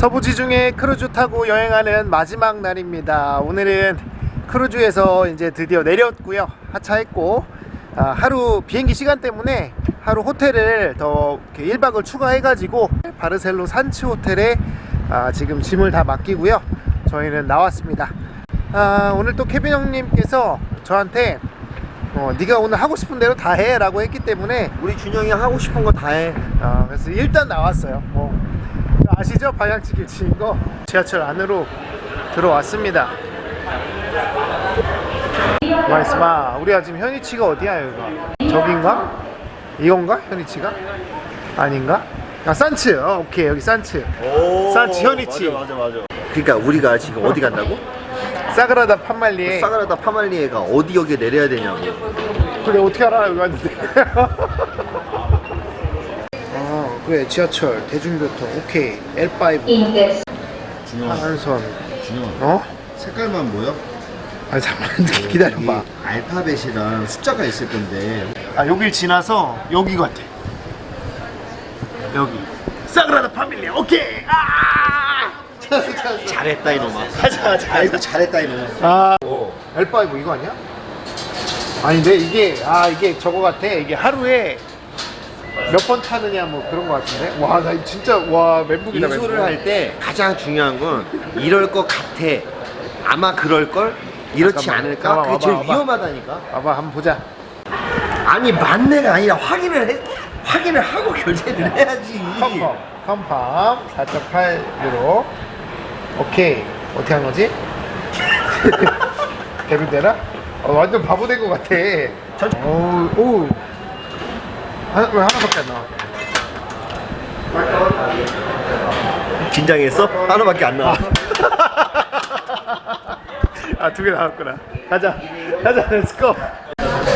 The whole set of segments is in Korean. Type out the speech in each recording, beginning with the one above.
서부지 중에 크루즈 타고 여행하는 마지막 날입니다. 오늘은 크루즈에서 이제 드디어 내렸고요. 하차했고 아, 하루 비행기 시간 때문에 하루 호텔을 더 이렇게 1박을 추가해가지고 바르셀로 산치 호텔에 아, 지금 짐을 다 맡기고요. 저희는 나왔습니다. 아, 오늘 또 케빈 형님께서 저한테 어, 네가 오늘 하고 싶은 대로 다 해라고 했기 때문에 우리 준영이 하고 싶은 거 다 해. 아, 그래서 일단 나왔어요. 뭐 아시죠? 방향치기 치인 거 지하철 안으로 들어왔습니다. 와이스 봐. 우리가 지금 현이치가 어디야 여기가? 저긴가? 이건가? 현이치가? 아닌가? 아 산츠. 어, 오케이 여기 산츠. 오. 산치 현이치. 맞아, 맞아, 맞아. 그러니까 우리가 지금 어디 간다고? 사그라다 판말리에. 사그라다 파말리에가 어디 역에 내려야 되냐고. 그래 어떻게 알아 여기 왔는데. 아 그래 지하철 대중교통 오케이 L5 준영아, 한선 준영아. 어? 색깔만 보여? 아니 잠깐만 기다려봐. 여기 알파벳이랑 숫자가 있을 건데 아 여길 지나서 여기 같아 여기 사그라다 파밀리 오케이 아 잘했다 이놈아. 가자 가자 아이고 잘했다 이놈 아 L5 이거 아니야? 아닌데 이게 아 이게 저거 같아 이게 하루에 몇 번 타느냐 뭐 그런 거 같은데 와 나 진짜 와 멘붕이다 인수를 멘붕. 할 때 가장 중요한 건 이럴 것 같아. 아마 그럴 걸. 이렇지 잠깐만. 않을까? 와봐, 그게 제일 와봐. 위험하다니까. 봐봐 한번 보자 아니 맞네가 아니라 확인을 해. 확인을 하고 결제를 해야지. 컴펌 컴펌 4.8 유로 오케이 어떻게 한 거지? 데뷔되나? 어, 완전 바보 된거 같아 오, 오. 하나, 왜 하나밖에 안 나와? 긴장했어? 하나밖에 안 나와. 아, 두 개 나왔구나. 가자. 가자, 렛츠고.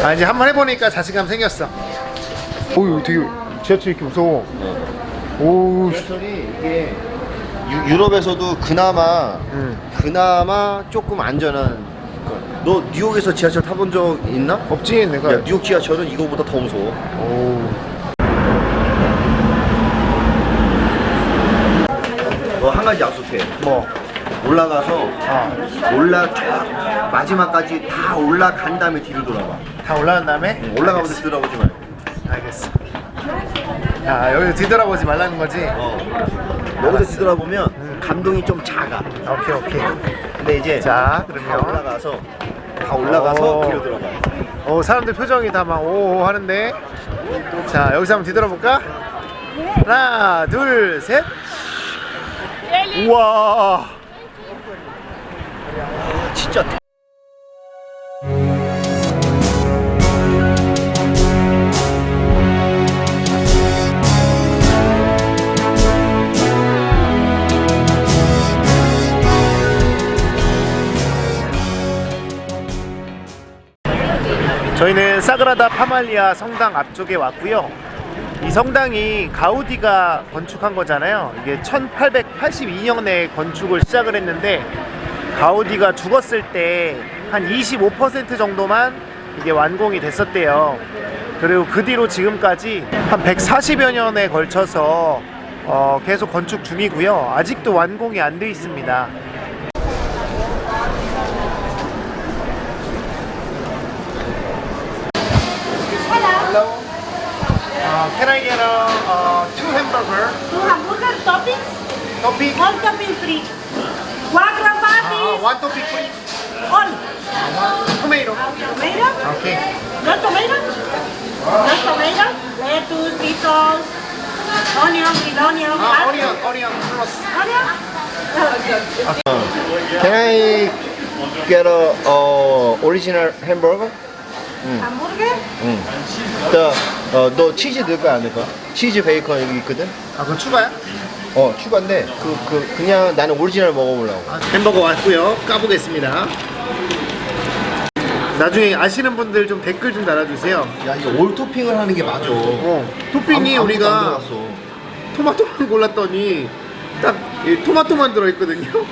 아, 이제 한 번 해보니까 자신감 생겼어. 오, 이거 되게 지하철 이렇게 무서워. 오, 씨. 지하철이 이게 유, 유럽에서도 그나마 응. 그나마 조금 안전한 거. 너 뉴욕에서 지하철 타본 적 있나? 없지, 내가. 야, 뉴욕 지하철은 이거보다 더 무서워. 오. 너한 가지 약속해. 뭐. 올라가서 아, 올라 쫙 마지막까지 다 올라간 다음에 뒤로 돌아봐. 다 올라간 다음에? 올라가면서 뒤돌아보지 말고. 알겠어. 야, 여기서 뒤돌아보지 말라는 거지? 어. 여기서 뒤돌아보면 감동이 좀 작아. 오케이, 오케이. 근데 이제 자, 다 그러면. 올라가서 다 올라가서 오. 뒤로 돌아봐. 오, 사람들 표정이 다 막 오오 하는데. 자, 여기서 한번 뒤돌아볼까? 하나, 둘, 셋. 우와. 진짜 저희는 사그라다 파말리아 성당 앞쪽에 왔고요. 이 성당이 가우디가 건축한 거잖아요. 이게 1882년에 건축을 시작을 했는데 가우디가 죽었을 때 한 25% 정도만 이게 완공이 됐었대요. 그리고 그 뒤로 지금까지 한 140여 년에 걸쳐서 어, 계속 건축 중이고요. 아직도 완공이 안 돼 있습니다. Hamburger? Two hamburger toppings, Topping. all topping free. Guagra Uh, patties, one topping free. all. Tomato. Tomato? Okay. No tomato? No tomato? Lettuce, pickles, onion, with onion, Uh, garlic. onion, onion plus. Onion? Can I get a uh, original hamburger? Hamburger? 응. 나, 어, 너 치즈 넣을 거야 안 넣을 거야? 치즈 베이컨 여기 있거든? 아, 그거 추가야? 어 추가인데 그, 그 그냥 나는 오리지널 먹어보려고 햄버거 왔고요. 까보겠습니다. 나중에 아시는 분들 좀 댓글 좀 달아주세요. 야 이거 올 토핑을 하는 게 맞아 어, 토핑이 아무- 아무것도 안 우리가 들어갔어. 토마토만 골랐더니 딱 이 토마토만 들어있거든요.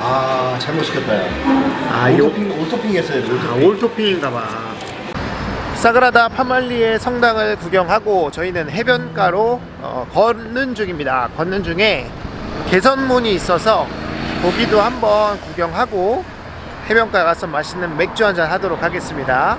아 잘못 시켰다 야 아, 올 이거 토핑 올 토핑 했어야 돼 올 아, 토핑 올 토핑인가 봐. 사그라다 파말리의 성당을 구경하고 저희는 해변가로 어, 걷는 중입니다. 걷는 중에 개선문이 있어서 거기도 한번 구경하고 해변가 가서 맛있는 맥주 한잔 하도록 하겠습니다.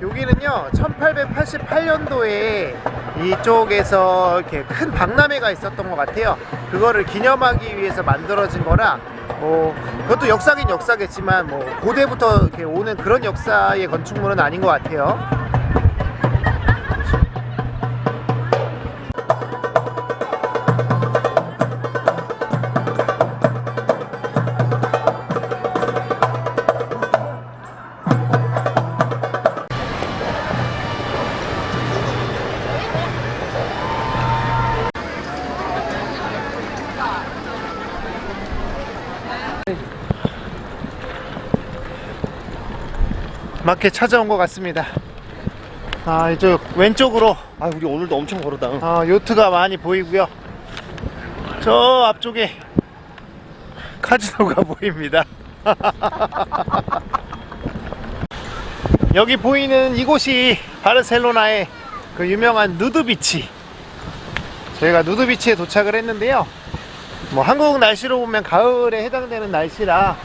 여기는요 1888년도에 이쪽에서 이렇게 큰 박람회가 있었던 것 같아요 그거를 기념하기 위해서 만들어진 거라 뭐 그것도 역사긴 역사겠지만 뭐 고대부터 이렇게 오는 그런 역사의 건축물은 아닌 것 같아요 마켓 찾아온 것 같습니다 아 이쪽 왼쪽으로 아 우리 오늘도 엄청 걸었다. 어, 요트가 많이 보이고요. 저 앞쪽에 카지노가 보입니다. 여기 보이는 이곳이 바르셀로나의 그 유명한 누드비치. 저희가 누드비치에 도착을 했는데요. 뭐 한국 날씨로 보면 가을에 해당되는 날씨라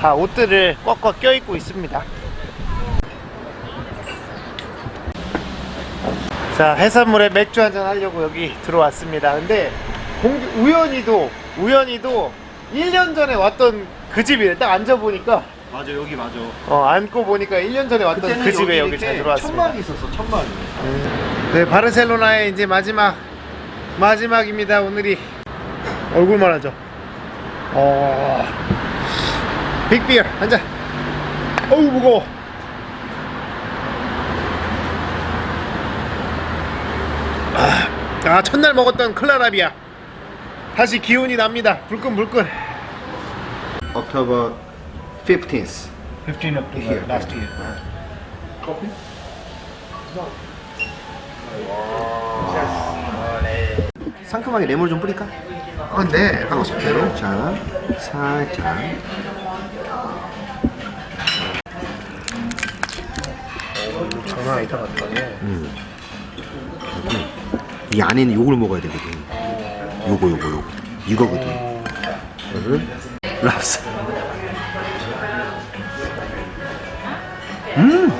다 옷들을 꽉꽉 껴입고 있습니다. 자 해산물에 맥주 한잔 하려고 여기 들어왔습니다. 근데 공- 우연히도 우연히도 1년 전에 왔던 그 집이래 딱 앉아보니까. 맞아 여기 맞아. 어 앉고 보니까 1년 전에 왔던 그 집에 여기 잘 들어왔습니다. 천막이 있었어 천막이. 네 바르셀로나의 이제 마지막 마지막입니다 오늘이. 얼굴만 하죠. 어 빅비어 한잔 어우 무거워 아, 아 첫날 먹었던 클라라비아. 다시 기운이 납니다. 불끈불끈. October 15th. 15 October last year. 상큼하게 레몬 좀 뿌릴까? 어, 네 하고 싶은 대로 자 살짝. 장난 아니다 같다네 이 안에는 요걸 먹어야 되거든. 요거 요거 요거 이거거든. 랍스. 음.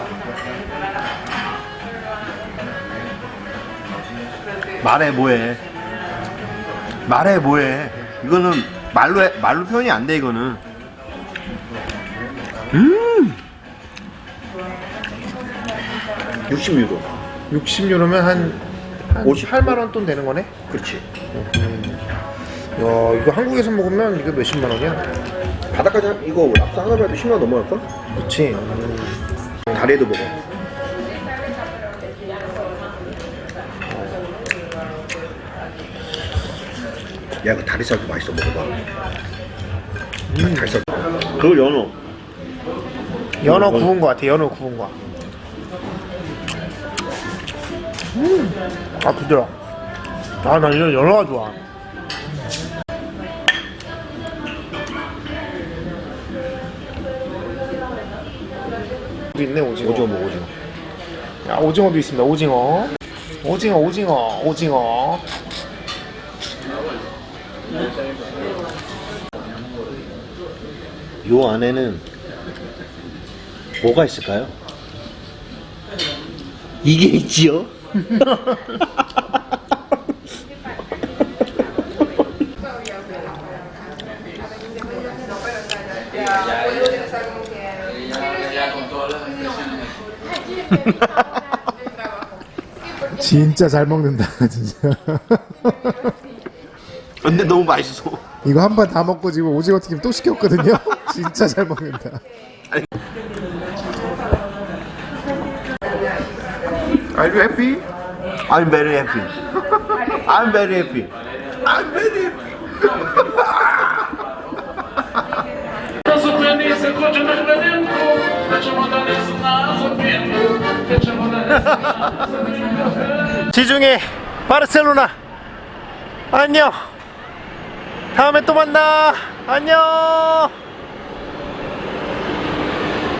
말해 뭐해. 말해 뭐해. 이거는 말로 해- 말로 표현이 안 돼 이거는. 음. 60유로. 60유로면 한, 한 50. 8만 원 돈 되는 거네 그렇지. 야 이거 한국에서 먹으면 이거 몇십만 원이야 바닥까지 한- 이거 랍스 하나 봐도 10만 원 넘어갈걸? 그치 다리에도 먹어. 야, 그 다리살도 맛있어 먹어봐. 음. 다리살. 그거 연어. 연어 구운 거 같아 연어 구운 거 음, 아 부드러 아나 이런 연어가 좋아 도 있네 오징어 오징어 먹어, 오징어. 야, 오징어도 있습니다 오징어 오징어 오징어 오징어 요 안에는 뭐가 있을까요? 이게 있지요? 진짜 잘 먹는다 진짜. 근데 너무 맛있어. 이거 한 번 다 먹고 지금 오징어 튀김 또 시켰거든요. 진짜 잘 먹는다 Are you happy? I'm very happy. I'm very happy. I'm very happy. Зупинися, хочу на хвилинку, хочемо донести на зупинку, хочемо донести 지중해 바르셀로나 안녕 다음에 또 만나 안녕